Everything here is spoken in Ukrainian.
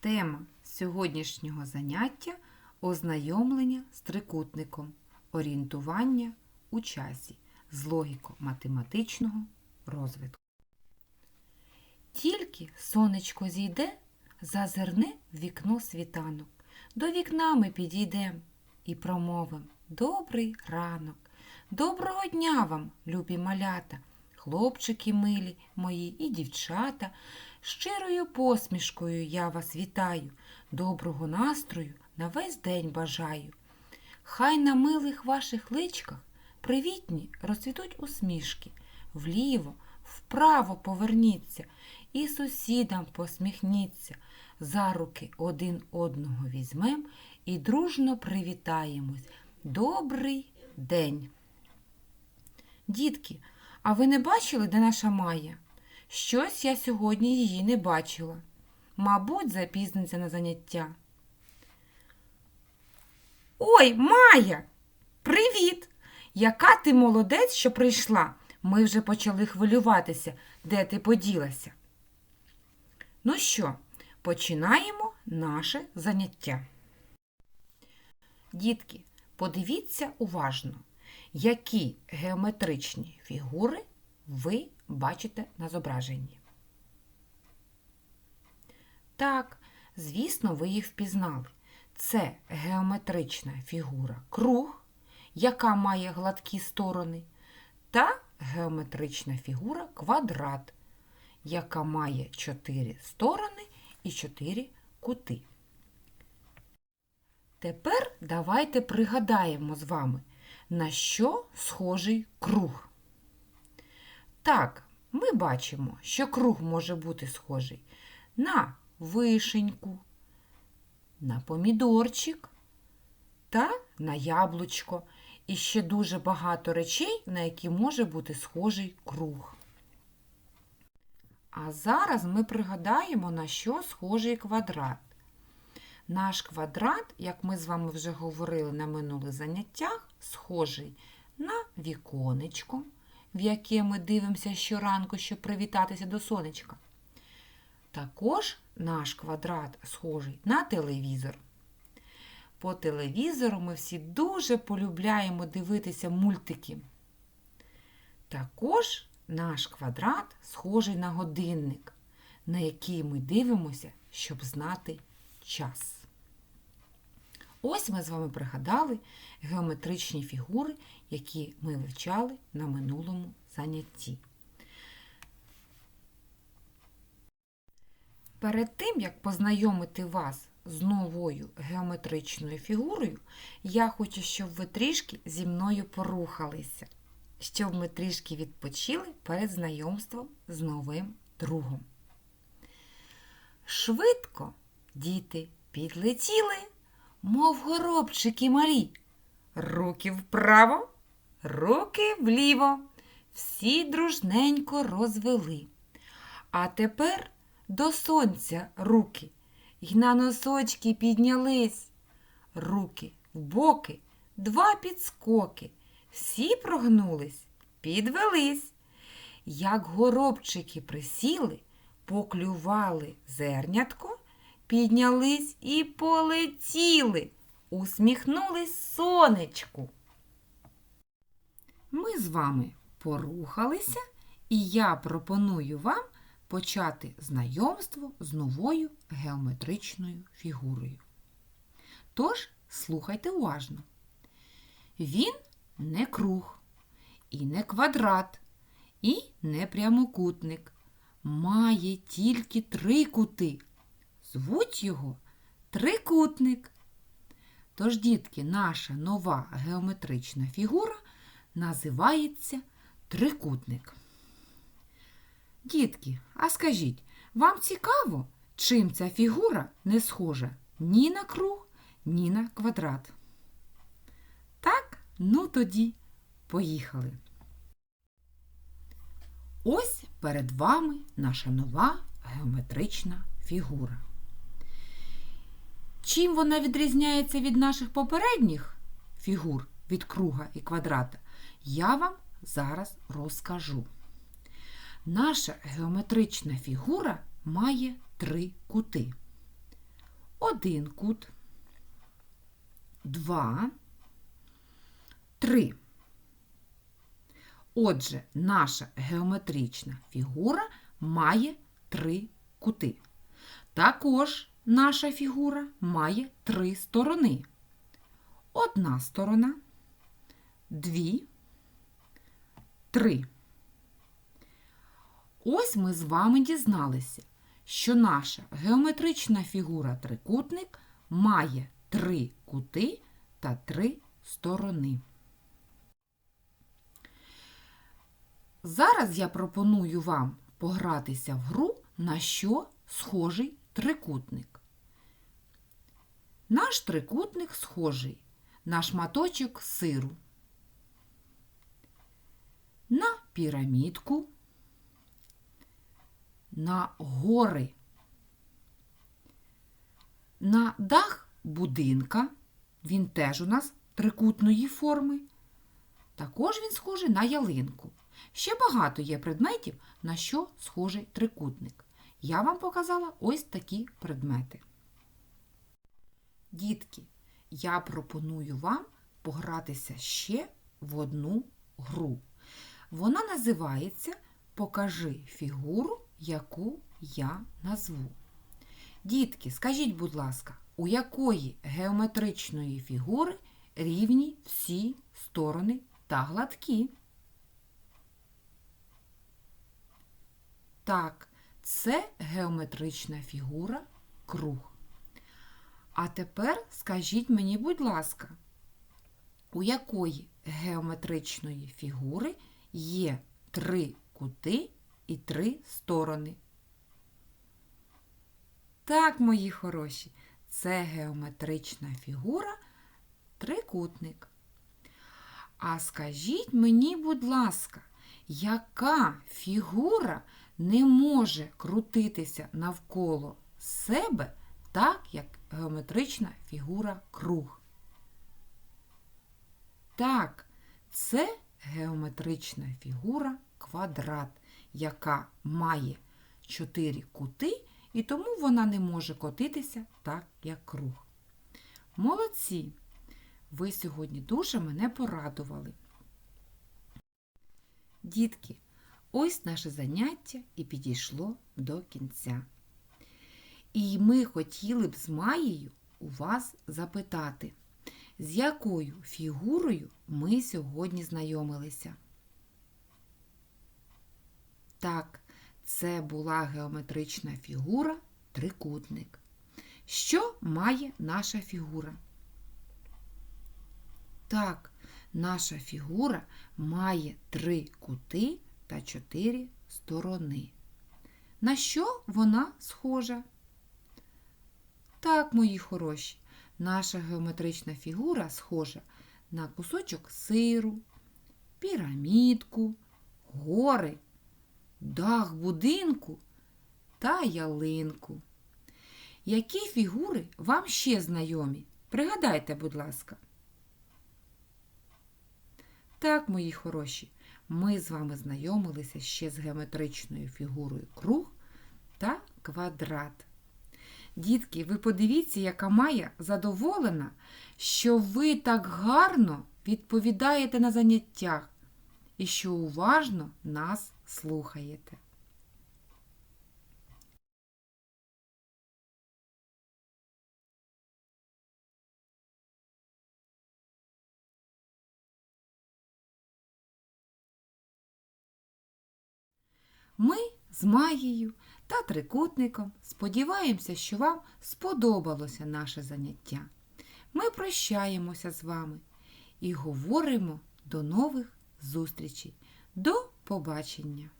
Тема сьогоднішнього заняття ознайомлення з трикутником, орієнтування у часі з логіко-математичного розвитку. Тільки сонечко зійде, зазирне в вікно світанок. До вікна ми підійдем і промовим Добрий ранок. Доброго дня вам, любі малята, хлопчики милі мої і дівчата. Щирою посмішкою я вас вітаю, доброго настрою на весь день бажаю. Хай на милих ваших личках привітні розцвітуть усмішки, вліво, вправо поверніться і сусідам посміхніться. За руки один одного візьмем і дружно привітаємось. Добрий день! Дітки, а ви не бачили, де наша Майя? Щось я сьогодні її не бачила. Мабуть, запізниться на заняття. Ой, Майя! Привіт! Яка ти молодець, що прийшла? Ми вже почали хвилюватися, де ти поділася. Ну що, починаємо наше заняття. Дітки, подивіться уважно, які геометричні фігури ви бачите на зображенні. Так, звісно, ви їх впізнали. Це геометрична фігура круг, яка має гладкі сторони, та геометрична фігура квадрат, яка має чотири сторони і чотири кути. Тепер давайте пригадаємо з вами, на що схожий круг. Так, ми бачимо, що круг може бути схожий на вишеньку, на помідорчик та на яблучко. І ще дуже багато речей, на які може бути схожий круг. А зараз ми пригадаємо, на що схожий квадрат. Наш квадрат, як ми з вами вже говорили на минулих заняттях, схожий на віконечко, в яке ми дивимося щоранку, щоб привітатися до сонечка. Також наш квадрат схожий на телевізор. По телевізору ми всі дуже полюбляємо дивитися мультики. Також наш квадрат схожий на годинник, на який ми дивимося, щоб знати час. Ось ми з вами пригадали геометричні фігури, які ми вивчали на минулому занятті. Перед тим, як познайомити вас з новою геометричною фігурою, я хочу, щоб ви трішки зі мною порухалися, щоб ми трішки відпочили перед знайомством з новим другом. Швидко діти підлетіли, мов горобчики малі. Руки вправо, руки вліво. Всі дружненько розвели. А тепер до сонця руки й на носочки піднялись. Руки в боки, два підскоки. Всі прогнулись, підвелись. Як горобчики присіли, поклювали зернятко, піднялись і полетіли, усміхнулись сонечку. Ми з вами порухалися, і я пропоную вам почати знайомство з новою геометричною фігурою. Тож, слухайте уважно. Він не круг, і не квадрат, і не прямокутник. Має тільки три кути. Звуть його трикутник. Тож, дітки, наша нова геометрична фігура називається трикутник. Дітки, а скажіть, вам цікаво, чим ця фігура не схожа ні на круг, ні на квадрат? Так, ну тоді поїхали. Ось перед вами наша нова геометрична фігура. Чим вона відрізняється від наших попередніх фігур від круга і квадрата, я вам зараз розкажу. Наша геометрична фігура має три кути. один кут, два, три. Отже, наша геометрична фігура має три кути. Також наша фігура має три сторони. Одна сторона, дві, три. Ось ми з вами дізналися, що наша геометрична фігура трикутник має три кути та три сторони. Зараз я пропоную вам погратися в гру, на що схожий трикутник. Наш трикутник схожий на шматочок сиру, на пірамідку, на гори, на дах будинка. Він теж у нас трикутної форми. Також він схожий на ялинку. Ще багато є предметів, на що схожий трикутник. Я вам показала ось такі предмети. Дітки, я пропоную вам погратися ще в одну гру. Вона називається Покажи фігуру, яку я назву. Дітки, скажіть, будь ласка, у якої геометричної фігури рівні всі сторони та гладкі? Так, це геометрична фігура круг. А тепер скажіть мені, будь ласка, у якої геометричної фігури є три кути і три сторони? Так, мої хороші, це геометрична фігура трикутник. А скажіть мені, будь ласка, яка фігура не може крутитися навколо себе так, як геометрична фігура круг? Так, це геометрична фігура квадрат, яка має чотири кути, і тому вона не може котитися так, як круг. Молодці! Ви сьогодні дуже мене порадували. Дітки, ось наше заняття і підійшло до кінця. І ми хотіли б з Маєю у вас запитати, з якою фігурою ми сьогодні знайомилися. Так, це була геометрична фігура трикутник. Що має наша фігура? Так, наша фігура має три кути та чотири сторони. На що вона схожа? Так, мої хороші, наша геометрична фігура схожа на кусочок сиру, пірамідку, гори, дах будинку та ялинку. Які фігури вам ще знайомі? Пригадайте, будь ласка. Так, мої хороші, ми з вами знайомилися ще з геометричною фігурою круг та квадрат. Дітки, ви подивіться, яка Майя задоволена, що ви так гарно відповідаєте на заняттях і що уважно нас слухаєте. Ми з Маєю та трикутником сподіваємося, що вам сподобалося наше заняття. Ми прощаємося з вами і говоримо до нових зустрічей. До побачення!